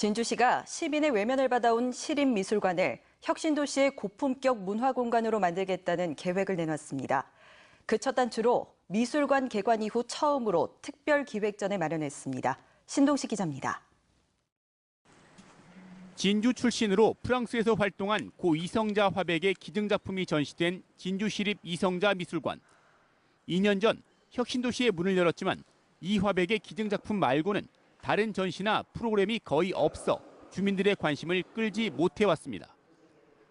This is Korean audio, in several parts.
진주시가 시민의 외면을 받아온 시립미술관을 혁신도시의 고품격 문화공간으로 만들겠다는 계획을 내놨습니다. 그 첫 단추로 미술관 개관 이후 처음으로 특별 기획전을 마련했습니다. 신동식 기자입니다. 진주 출신으로 프랑스에서 활동한 고 이성자 화백의 기증작품이 전시된 진주시립 이성자 미술관. 2년 전 혁신도시에 문을 열었지만 이 화백의 기증작품 말고는 다른 전시나 프로그램이 거의 없어 주민들의 관심을 끌지 못해왔습니다.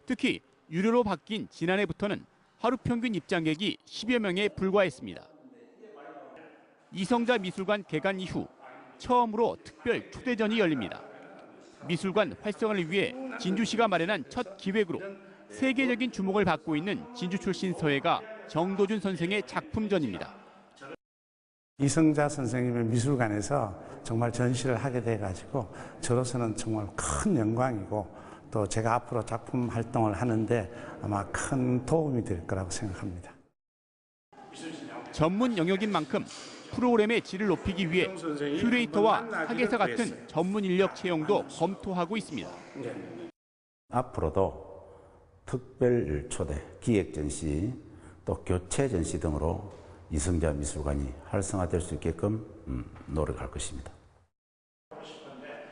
특히 유료로 바뀐 지난해부터는 하루 평균 입장객이 10여 명에 불과했습니다. 이성자 미술관 개관 이후 처음으로 특별 초대전이 열립니다. 미술관 활성화를 위해 진주시가 마련한 첫 기획으로 세계적인 주목을 받고 있는 진주 출신 서예가 정도준 선생의 작품전입니다. 이성자 선생님의 미술관에서 정말 전시를 하게 돼가지고 저로서는 정말 큰 영광이고 또 제가 앞으로 작품 활동을 하는데 아마 큰 도움이 될 거라고 생각합니다. 전문 영역인 만큼 프로그램의 질을 높이기 위해 큐레이터와 학예사 같은 전문 인력 채용도 검토하고 있습니다. 앞으로도 특별 초대, 기획 전시, 또 교체 전시 등으로 이성자 미술관이 활성화될 수 있게끔 음, 노력할 것입니다.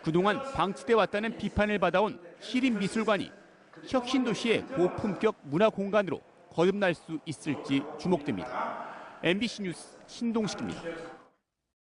그동안 방치돼 왔다는 비판을 받아온 시립 미술관이 혁신도시의 고품격 문화 공간으로 거듭날 수 있을지 주목됩니다. MBC 뉴스 신동식입니다.